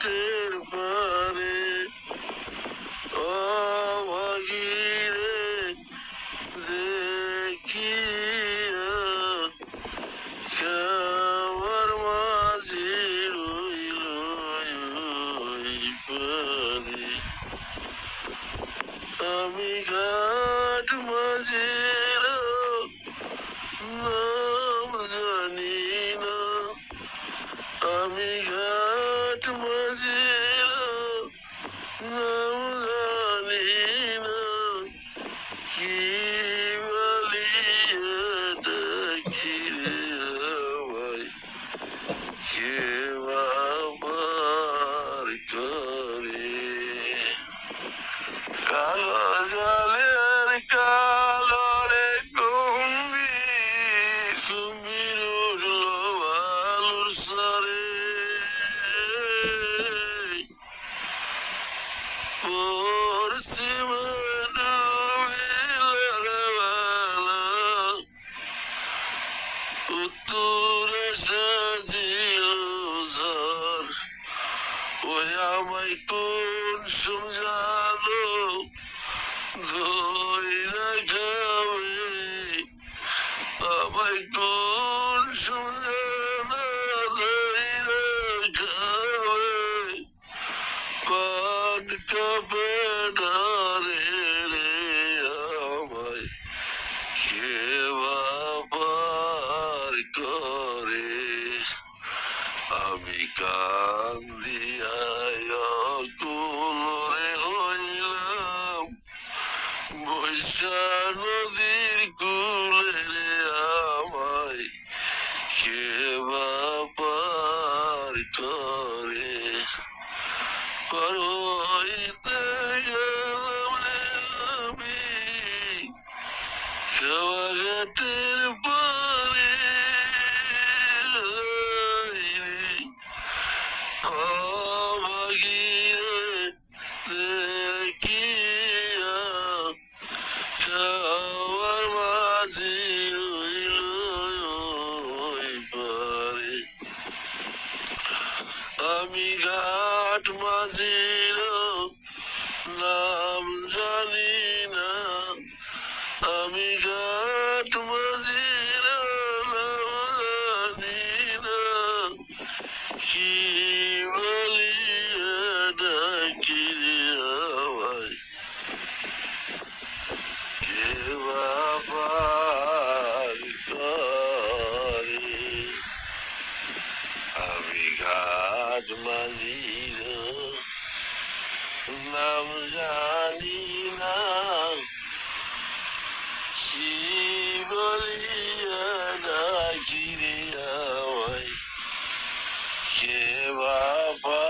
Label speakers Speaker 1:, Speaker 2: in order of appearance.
Speaker 1: পথের পারে। ও ভাগিরে দেখিয়া খাওয়ার মাঝে আমি ঘাট মাঝে Yeah. But নদীর কুলে আমায় কে বাপার করে? করইতে আমি খাওয়া আমি ঘাট মাঝির নাম জানি। বাজির নাম জানি না। কি বলিয়া ডাকি রে আমায়? কে বাবা